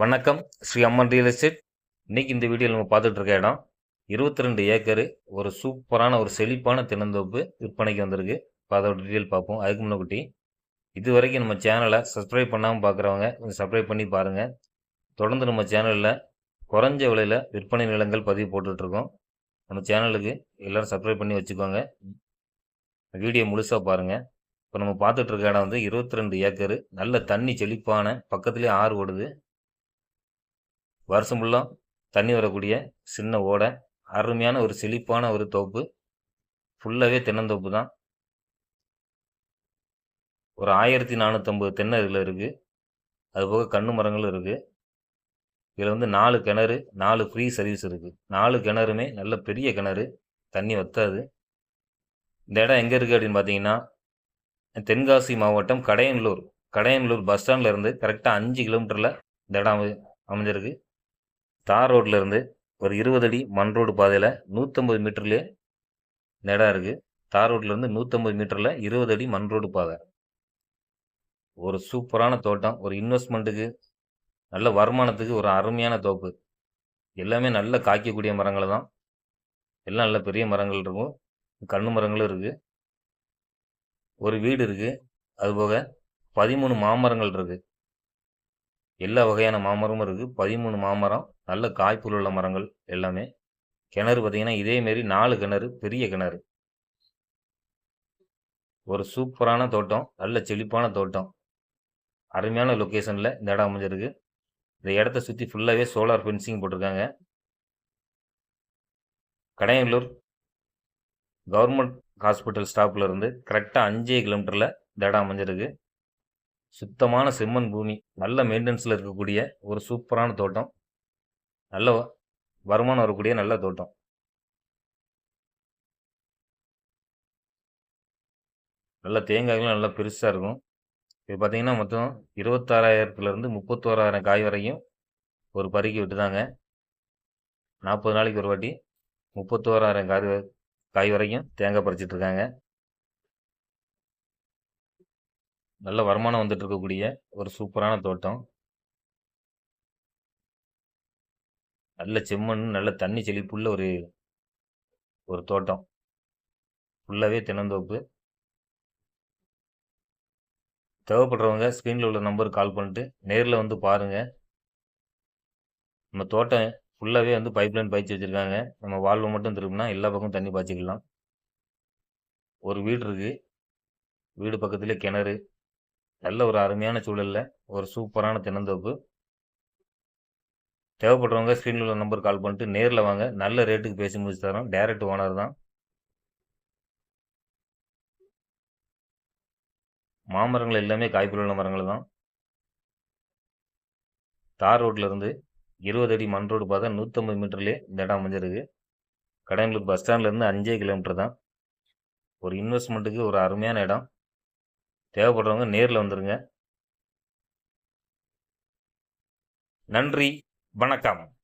வணக்கம். ஸ்ரீ அம்மன் real estate இன்றைக்கி இந்த வீடியோவில் நம்ம பார்த்துட்டு இருக்க இடம் இருபத்தி ரெண்டு ஏக்கரு ஒரு சூப்பரான ஒரு செழிப்பான தினந்தோப்பு விற்பனைக்கு வந்திருக்கு. இப்போ அதோட டீட்டெயில் பார்ப்போம். அதுக்கு முன்னக்குட்டி இது வரைக்கும் நம்ம சேனலை சப்ஸ்கிரைப் பண்ணாமல் பார்க்குறவங்க கொஞ்சம் சப்ஸ்கிரைப் பண்ணி பாருங்கள் தொடர்ந்து நம்ம சேனலில் குறைஞ்ச விலையில் விற்பனை நிலங்கள் பதிவு போட்டுட்ருக்கோம் நம்ம சேனலுக்கு எல்லோரும் சப்ஸ்கிரைப் பண்ணி வச்சுக்கோங்க. வீடியோ முழுசாக பாருங்கள் இப்போ நம்ம பார்த்துட்ருக்க இடம் வந்து இருபத்தி ரெண்டு ஏக்கரு. நல்ல தண்ணி செழிப்பான பக்கத்துலேயே ஆறு ஓடுது. வருஷம் ஃபுல்லாக தண்ணி வரக்கூடிய சின்ன ஓடை அருமையான ஒரு செழிப்பான ஒரு தோப்பு. ஃபுல்லாகவே தென்னந்தோப்பு தான். ஒரு ஆயிரத்தி நானூற்றம்பது தென்னை இதில் இருக்குது அதுபோக கண்ணு மரங்களும் இருக்குது இதில் வந்து நாலு கிணறு நாலு ஃப்ரீ சர்வீஸ் இருக்குது நாலு கிணறுமே நல்ல பெரிய கிணறு. தண்ணி வத்தாது. இந்த இடம் எங்கே இருக்குது அப்படின்னு பார்த்தீங்கன்னா தென்காசி மாவட்டம் கடையனூர் கடையனூர் பஸ் ஸ்டாண்டில் இருந்து கரெக்டாக அஞ்சு கிலோமீட்டரில் இந்த இடம் அமை அமைஞ்சிருக்கு. தார் ரோட்லேருந்து ஒரு இருபது அடி மண் ரோடு பாதையில் நூற்றம்பது மீட்டர்லேயே இந்த இடம் இருக்குது தார் ரோட்லேருந்து நூற்றம்பது மீட்டரில் இருபது அடி மண் ரோடு பாதை. ஒரு சூப்பரான தோட்டம். ஒரு இன்வெஸ்ட்மெண்ட்டுக்கு நல்ல வருமானத்துக்கு ஒரு அருமையான தோப்பு. எல்லாமே நல்ல காய்க்கக்கூடிய மரங்கள் தான். எல்லாம் நல்ல பெரிய மரங்கள் இருக்கும். கண்ணு மரங்களும் இருக்குது ஒரு வீடு இருக்குது அதுபோக பதிமூணு மாமரங்கள் இருக்குது எல்லா வகையான மாமரமும் இருக்குது பதிமூணு மாமரம் நல்ல காய்ப்புள்ள உள்ள மரங்கள் எல்லாமே. கிணறு பார்த்தீங்கன்னா இதேமாரி நாலு கிணறு பெரிய கிணறு. ஒரு சூப்பரான தோட்டம் நல்ல செழிப்பான தோட்டம். அருமையான லொக்கேஷனில் இந்த இடம் அமைஞ்சிருக்கு. இந்த இடத்த சுற்றி ஃபுல்லாகவே சோலார் ஃபென்சிங் போட்டிருக்காங்க. கடையங்களூர் கவர்மெண்ட் ஹாஸ்பிட்டல் ஸ்டாப்பில் இருந்து கரெக்டாக அஞ்சே கிலோமீட்டரில் இந்த இடம் அமைஞ்சிருக்கு. சுத்தமான செம்மண் பூமி நல்ல மெயின்டெனன்ஸில் இருக்கக்கூடிய ஒரு சூப்பரான தோட்டம். நல்ல வருமானம் வரக்கூடிய நல்ல தோட்டம். நல்ல தேங்காய்களும் நல்லா பெருசாக இருக்கும். இது பார்த்தீங்கன்னா மொத்தம் இருபத்தாறாயிரத்துலேருந்து முப்பத்தோராயிரம் காய் வரையும் ஒரு பருக்கி விட்டுதாங்க. நாற்பது நாளைக்கு ஒரு வாட்டி முப்பத்தோராயிரம் காய் வ- காய் வரைக்கும் தேங்காய் பறிச்சிட்டு நல்ல வருமானம் வந்துட்டு இருக்கக்கூடிய ஒரு சூப்பரான தோட்டம். நல்ல செம்மண் நல்ல தண்ணி செழிப்புள்ள ஒரு ஒரு தோட்டம். ஃபுல்லாகவே தென்னந்தோப்பு. தேவைப்படுறவங்க ஸ்க்ரீனில் உள்ள நம்பருக்கு கால் பண்ணிட்டு நேரில் வந்து பாருங்கள் நம்ம தோட்டம் ஃபுல்லாகவே வந்து பைப்லைன் பாய்ச்சி வச்சுருக்காங்க. நம்ம வாழ்வு மட்டும் திரும்பினா எல்லா பக்கமும் தண்ணி பாய்ச்சிக்கலாம். ஒரு வீடு இருக்குது வீடு பக்கத்துலேயே கிணறு. நல்ல ஒரு அருமையான சூழலில் ஒரு சூப்பரான தென்னந்தோப்பு தேவைப்படுறவங்க ஸ்க்ரீனில் உள்ள நம்பர் கால் பண்ணிட்டு நேரில் வாங்க. நல்ல ரேட்டுக்கு பேசி முடிச்சு தரோம் டேரக்ட் ஓனர் தான். மாமரங்கள் எல்லாமே காய்ப்புள்ள உள்ள மரங்கள் தான். தார் ரோட்லேருந்து இருபது அடி மண் ரோடு பார்த்தா நூற்றம்பது மீட்டர்லேயே இந்த இடம் அமைஞ்சிருக்கு. கடம்பலூர் பஸ் ஸ்டாண்ட்லேருந்து அஞ்சே கிலோமீட்டர் தான். ஒரு இன்வெஸ்ட்மெண்ட்டுக்கு ஒரு அருமையான இடம். தேவைப்படுறவங்க நேரில் வந்துருங்க. நன்றி. வணக்கம்.